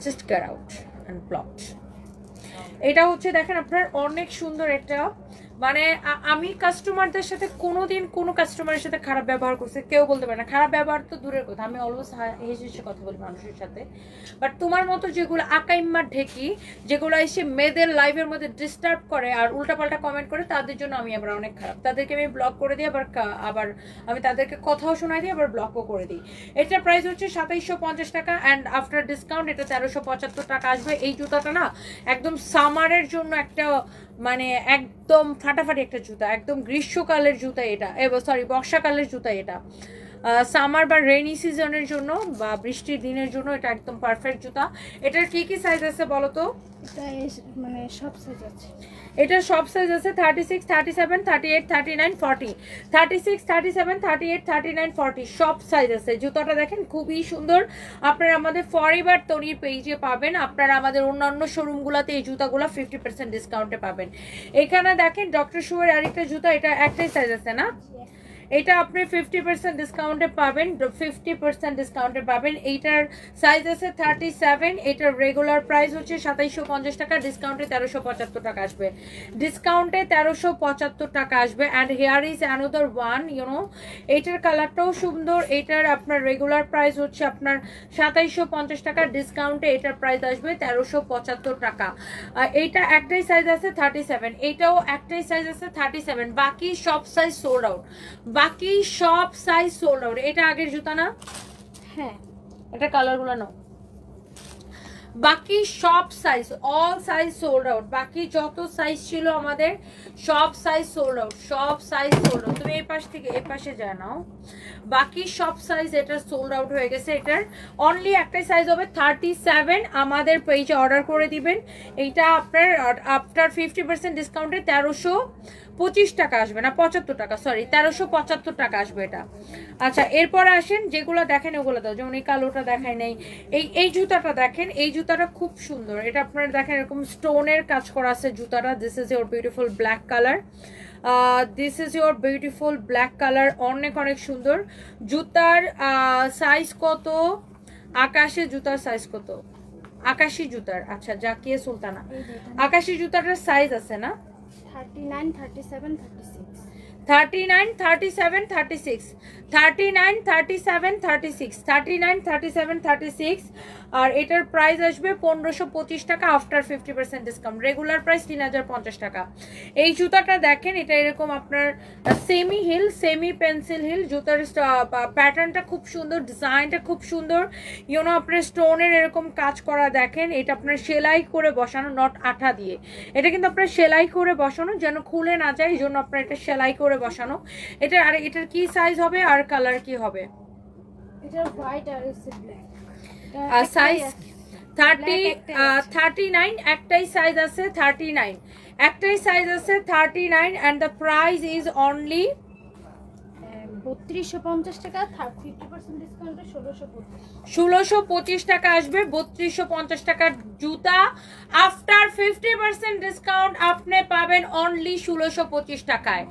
Just get out and blocked এটা হচ্ছে দেখেন আপনার অনেক সুন্দর একটা মানে আমি কাস্টমারদের সাথে কোনোদিন কোনো কাস্টমারের সাথে খারাপ ব্যবহার করছে, কেউ বলতে পারে না। খারাপ ব্যবহার তো দূরের কথা, আমি অলওয়েজ হেসে হেসে কথা বলি মানুষের সাথে। বাট তোমার মতো যেগুলো আকাইম্মা ঢেকি, যেগুলো এসে মেয়েদের লাইভের মধ্যে ডিস্টার্ব করে আর উল্টাপাল্টা কমেন্ট করে, তাদের জন্য আমি আবার অনেক খারাপ। তাদেরকে আমি ব্লক করে দিই, আবার আবার আমি তাদেরকে কথাও শোনাই দিই, আবার ব্লকও করে দিই। এটার প্রাইস হচ্ছে সাতাইশশো পঞ্চাশ টাকা অ্যান্ড আফটার ডিসকাউন্ট এটা তেরোশো পঁচাত্তর টাকা আসবে। এই জুতাটা না, একদম সামারের জন্য একটা মানে একদম ফাটাফাটি একটা জুতা একদম গ্রীষ্মকালের জুতা এটা সরি বর্ষাকালের জুতা এটা। সামার বা রেনি সিজনের জন্য বা বৃষ্টির দিনের জন্য এটা একদম পারফেক্ট জুতা। এটার কি কি সাইজ আছে বলো তো? মানে সব সাইজ আছে। এটা সব সাইজ আছে thirty six thirty seven thirty eight thirty nine forty thirty six thirty seven thirty eight thirty nine forty সব সাইজ আছে। জুতোটা দেখেন খুবই সুন্দর। আপনারা আমাদের ফরিবার তনির পেজে পাবেন। আপনারা আমাদের অন্যান্য শোরুমগুলোতে এই জুতাগুলো ফিফটি পার্সেন্ট ডিসকাউন্টে পাবেন। এখানে দেখেন ডক্টর শুয়ের আরেকটা জুতা এটা একটাই সাইজ আছে না? এটা আপনি ফিফটি পার্সেন্ট ডিসকাউন্টে পাবেন ফিফটি পার্সেন্ট ডিসকাউন্টে পাবেন। এইটার সাইজ আছে থার্টি সেভেন এটার রেগুলার প্রাইস হচ্ছে সাতাইশশো পঞ্চাশ টাকা ডিসকাউন্টে তেরোশো পঁচাত্তর টাকা আসবে। ডিসকাউন্টে তেরোশো পঁচাত্তর টাকা আসবে। And here is another one you know এইটার কালারটাও সুন্দর, এইটার আপনার রেগুলার প্রাইস হচ্ছে আপনার সাতাইশশো পঞ্চাশ টাকা ডিসকাউন্টে এটার প্রাইস আসবে তেরোশো পঁচাত্তর টাকা। এইটা একটাই সাইজ আছে থার্টি সেভেন এইটাও একটাই সাইজ আছে থার্টি সেভেন বাকি সব সাইজ সোল্ড আউট বাকি সব সাইজ সোল্ড আউট এটা আগের জুতা না? হ্যাঁ। এটা কালারগুলো নাও। বাকি সব size all size sold out বাকি যত সাইজ ছিল আমাদের, সব সাইজ সোল্ড আউট সব সাইজ সোল্ড আউট তুমি এই পাশ থেকে, এই পাশে যা নাও। বাকি সব সাইজ এটা সোল্ড আউট হয়ে গেছে। এটার অনলি একটাই সাইজ হবে থার্টি সেভেন আমাদের পেজে অর্ডার করে দিবেন। এইটা আপনার আফটার ফিফটি পার্সেন্ট ডিসকাউন্টে তেরোশো পঁচিশ টাকা আসবে না, পঁচাত্তর টাকা সরি তেরোশো পঁচাত্তর টাকা আসবে এটা। আচ্ছা এরপরে আসেন, যেগুলো দেখেন ওগুলো দাও। যেমন এই কালোটা দেখায় নেই, এই এই জুতাটা দেখেন, এই জুতাটা খুব সুন্দর। এটা আপনারা দেখেন এরকম স্টোনের কাজ করা আছে জুতাটা। This is your beautiful black colour this is your beautiful black colour অনেক অনেক সুন্দর। জুতার সাইজ কত? আকাশে জুতার সাইজ কত? আকাশি জুতার। আচ্ছা জাকিয়ে সুলতানা। এই দেখেন আকাশি জুতাটার সাইজ আছে না? Thirty nine thirty seven thirty six thirty nine thirty seven thirty six thirty nine thirty seven thirty six thirty nine thirty seven thirty six আর এটার প্রাইস আসবে পনেরোশো পঁচিশ টাকা after fifty percent discount regular price তিন হাজার পঞ্চাশ টাকা। এই জুতাটা দেখেন, এটা এরকম আপনার semi heel semi pencil heel জুতার প্যাটার্নটা খুব সুন্দর ডিজাইনটা খুব সুন্দর। ইউনো আপনার স্টোনের এরকম কাজ করা দেখেন, এটা আপনার সেলাই করে বসানো নট আঠা দিয়ে। এটা কিন্তু আপনার সেলাই করে বসানো, যেন খুলে না যায়, এই জন্য আপনার এটা সেলাই করে বসানো। এটা আর এটার কি সাইজ হবে, আর কালার কি হবে? এটা হোয়াইট আর ব্ল্যাক সাইজ থার্টি Black একটাই আছে। থার্টি নাইন একটাই সাইজ আছে থার্টি নাইন একটাই সাইজ আছে thirty nine and the price is only বত্রিশশো পঞ্চাশ টাকা ফিফটি পার্সেন্ট ডিসকাউন্টে ষোলোশো পঁচিশ। ষোলোশো পঁচিশ টাকা আসবে বত্রিশশো পঞ্চাশ টাকার জুতা। আফটার ফিফটি পার্সেন্ট ডিসকাউন্ট আপনি পাবেন অনলি ষোলোশো পঁচিশ টাকায়।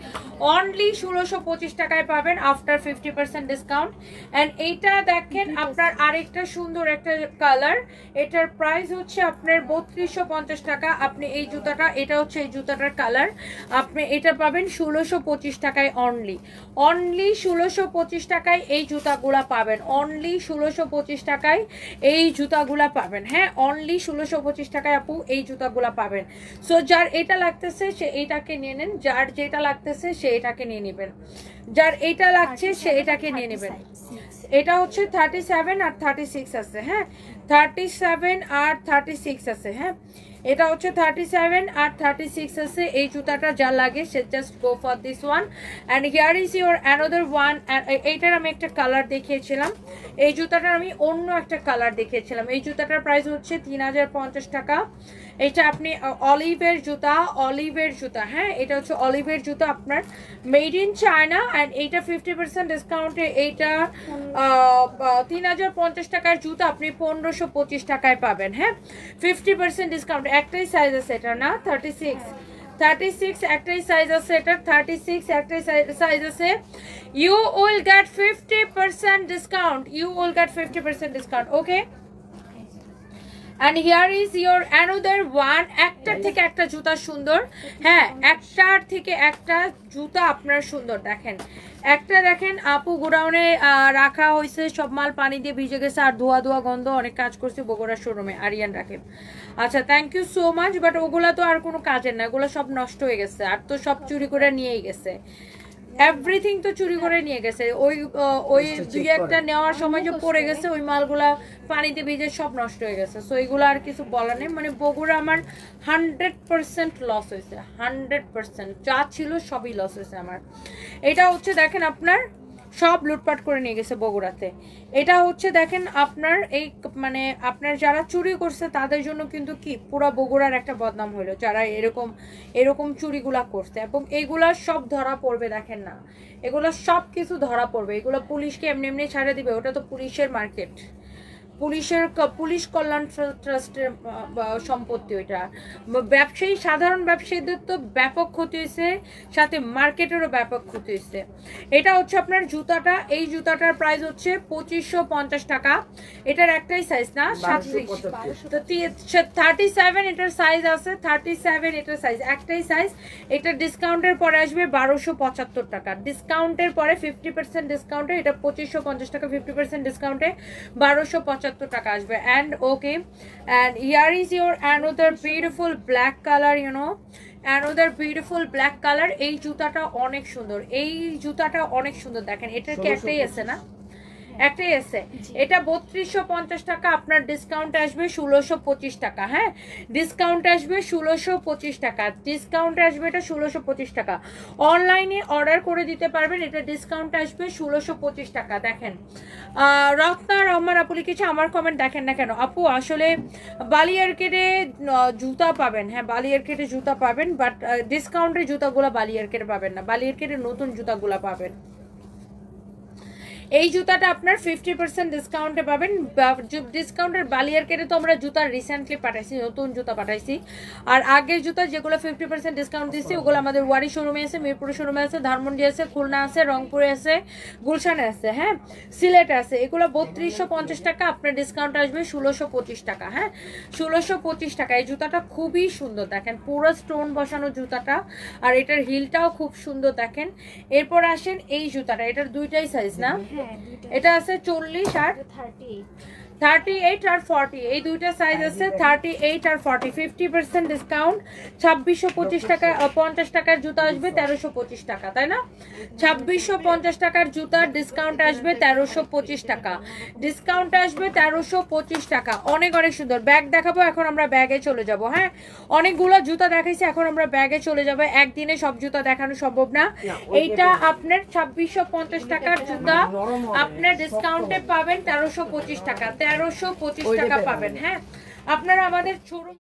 অনলি ষোলোশো পঁচিশ টাকায় পাবেন after fifty percent discount and এইটা দেখেন আপনার আরেকটা সুন্দর একটা কালার এটার প্রাইস হচ্ছে আপনার বত্রিশশো পঞ্চাশ টাকা। আপনি এই জুতাটা এটা হচ্ছে এই জুতাটার কালার আপনি এটা পাবেন ষোলোশো পঁচিশ টাকায় অনলি অনলি ষোলোশো পঁচিশ টাকায় এই জুতাগুলা পাবেন। অনলি ষোলোশো পঁচিশ টাকায় এই জুতাগুলা পাবেন। হ্যাঁ অনলি ষোলোশো পঁচিশ টাকায় আপু এই জুতাগুলা পাবেন। সো যার এটা লাগতেছে, সে এইটাকে নিয়ে নেন। যার যেটা লাগতেছে, সে এটাকে নিয়ে নেবেন। যার এটা লাগছে, সে এটাকে নিয়ে নেবেন। এটা হচ্ছে থার্টি সেভেন আর থার্টি সিক্স আছে। হ্যাঁ থার্টি সেভেন আর থার্টি সিক্স আছে। হ্যাঁ এটা হচ্ছে থার্টি সেভেন আর থার্টি সিক্স আছে। এই জুতাটা যা লাগে, সে just go for this one and here is your another one এইটার আমি একটা কালার দেখিয়েছিলাম। এই জুতাটার আমি অন্য একটা কালার দেখিয়েছিলাম। এই জুতাটার প্রাইস হচ্ছে তিন হাজার পঞ্চাশ টাকা। এটা আপনি অলিভের জুতা অলিভের জুতা হ্যাঁ? এটা হচ্ছে অলিভের জুতা আপনার। মেড ইন চায়না অ্যান্ড এইটা ফিফটি পার্সেন্ট ডিসকাউন্টে এইটা তিন হাজার পঞ্চাশ টাকার জুতা আপনি পনেরোশো পঁচিশ টাকায় পাবেন হ্যাঁ? ফিফটি পার্সেন্ট ডিসকাউন্ট একটাই সাইজ আছে এটা না? থার্টি সিক্স থার্টি সিক্স একটাই সাইজ আছে এটা থার্টি সিক্স একটাই সাইজ আছে you will get fifty percent discount you will get fifty percent discount okay is one থেকে একটা জুতা সুন্দর। হ্যাঁ একটার থেকে একটা জুতা আপনার সুন্দর। দেখেন একটা দেখেন, আপু গোডাউনে রাখা হয়েছে সব মাল পানি দিয়ে ভিজে গেছে, আর ধোয়া ধোয়া গন্ধ, অনেক কাজ করছে বগুড়া শোরুমে, আরিয়ান রাখেন আচ্ছা thank you so much but ওগুলা তো আর কোনো কাজের না ওগুলো সব নষ্ট হয়ে গেছে, আর তো সব চুরি করে নিয়েই গেছে। এভরিথিং তো চুরি করে নিয়ে গেছে। ওই ওই দুই একটা নেওয়ার সময় যে পড়ে গেছে ওই মালগুলা পানিতে ভিজে সব নষ্ট হয়ে গেছে। সো এগুলো আর কিছু বলার নেই। মানে বগুড়া আমার হান্ড্রেড পার্সেন্ট লস হয়েছে। হান্ড্রেড পার্সেন্ট যা ছিল সবই লস হয়েছে আমার। এটা হচ্ছে দেখেন আপনার সব লুটপাট করে নিয়ে গেছে বগুড়াতে। এটা হচ্ছে দেখেন আপনার এই মানে আপনার যারা চুরি করছে তাদের জন্য কিন্তু কি পুরো বগুড়ার একটা বদনাম হইল, যারা এরকম এরকম চুরিগুলা করছে। এবং এগুলা সব ধরা পড়বে দেখেন না। এগুলো সব কিছু ধরা পড়বে। এগুলো পুলিশকে এমনি এমনি ছাড়ে দিবে। ওটা তো পুলিশের মার্কেট। পুলিশের পুলিশ কল্যাণ ট্রাস্টের সম্পত্তি ওইটা। ব্যবসায়ী সাধারণ ব্যবসায়ীদের তো ব্যাপক ক্ষতি হয়েছে সাথে মার্কেটেরও ব্যাপক ক্ষতি হয়েছে। এটা হচ্ছে আপনার জুতাটা এই জুতাটার প্রাইস হচ্ছে পঁচিশশো পঞ্চাশ টাকা। এটার একটাই সাইজ না সাতত্রিশ। তো থার্টি সেভেন এটার সাইজ আছে থার্টি সেভেন এটার সাইজ একটাই সাইজ এটা ডিসকাউন্টের পরে আসবে বারোশো পঁচাত্তর টাকা। ডিসকাউন্টের পরে ফিফটি পার্সেন্ট ডিসকাউন্টে এটা পঁচিশশো পঞ্চাশ টাকা ফিফটি পার্সেন্ট ডিসকাউন্টে বারোশো পঁচাত্তর টাকা আসবে। And okay and here is your another beautiful black colour you know another beautiful black colour এই জুতাটা অনেক সুন্দর। এই জুতাটা অনেক সুন্দর। দেখেন এটার কি একটাই আছে না? একটাই এসে এটা বত্রিশশো পঞ্চাশ টাকা আপনার ডিসকাউন্ট আসবে ষোলোশো পঁচিশ টাকা হ্যাঁ? ডিসকাউন্ট আসবে ষোলোশো পঁচিশ টাকা ডিসকাউন্ট আসবে এটা ষোলোশো পঁচিশ টাকা। অনলাইনে অর্ডার করে দিতে পারবেন এটা ডিসকাউন্ট আসবে ষোলোশো পঁচিশ টাকা দেখেন। রত্না রহমান আপু লিখেছে আমার কমেন্ট দেখেন না কেন? আপু আসলে বালিয়ারকেটে জুতা পাবেন হ্যাঁ বালিয়ারকেটে জুতা পাবেন বাট ডিসকাউন্টের জুতাগুলো বালিয়ারকেটে পাবেন না বালিয়ারকেটে নতুন জুতাগুলো পাবেন। এই জুতাটা আপনার ফিফটি পার্সেন্ট ডিসকাউন্টে পাবেন। ডিসকাউন্টের বালিয়ার কেটে তো আমরা জুতা রিসেন্টলি পাঠাইছি, নতুন জুতা পাঠাইছি। আর আগের জুতা যেগুলো ফিফটি পার্সেন্ট ডিসকাউন্ট দিচ্ছি ওগুলো আমাদের ওয়ারি শোরুমে আছে, মিরপুর শোরুমে আছে, ধানমন্ডি আছে, খুলনা আছে, রংপুরে আছে, গুলশানে আছে হ্যাঁ? সিলেট আছে। এগুলো বত্রিশশো পঞ্চাশ টাকা, আপনার ডিসকাউন্ট আসবে ষোলোশো পঁচিশ টাকা হ্যাঁ? ষোলোশো পঁচিশ টাকা। এই জুতাটা খুবই সুন্দর, দেখেন, পুরো স্টোন বসানো জুতাটা, আর এটার হিলটাও খুব সুন্দর, দেখেন। এরপর আসেন এই জুতাটা, এটার দুইটাই সাইজ না? এটা আছে চল্লিশ আর থার্টি এইট থার্টি এইট আর ফর্টি এই দুইটা সাইজ আছে থার্টি এইট আর ফর্টি ফিফটি পার্সেন্ট ডিসকাউন্ট ছাব্বিশশো পঁচিশ টাকা পঞ্চাশ টাকার জুতা আসবে তেরোশো পঁচিশ টাকা তাই না? ছাব্বিশশো পঞ্চাশ টাকার জুতার ডিসকাউন্ট আসবে তেরোশো পঁচিশ টাকা। ডিসকাউন্ট আসবে তেরোশো পঁচিশ টাকা। অনেক অনেক সুন্দর। ব্যাগ দেখাবো এখন আমরা ব্যাগে চলে যাব হ্যাঁ? অনেকগুলো জুতা দেখাইছি এখন আমরা ব্যাগে চলে যাব। একদিনে সব জুতা দেখানো সম্ভব না। এইটা আপনার ছাব্বিশশো পঞ্চাশ টাকার জুতা আপনার ডিসকাউন্টে পাবেন তেরোশো পঁচিশ টাকা। তেরোশো পঁচিশ টাকা পাবেন হ্যাঁ। আপনারা আমাদের শোরুম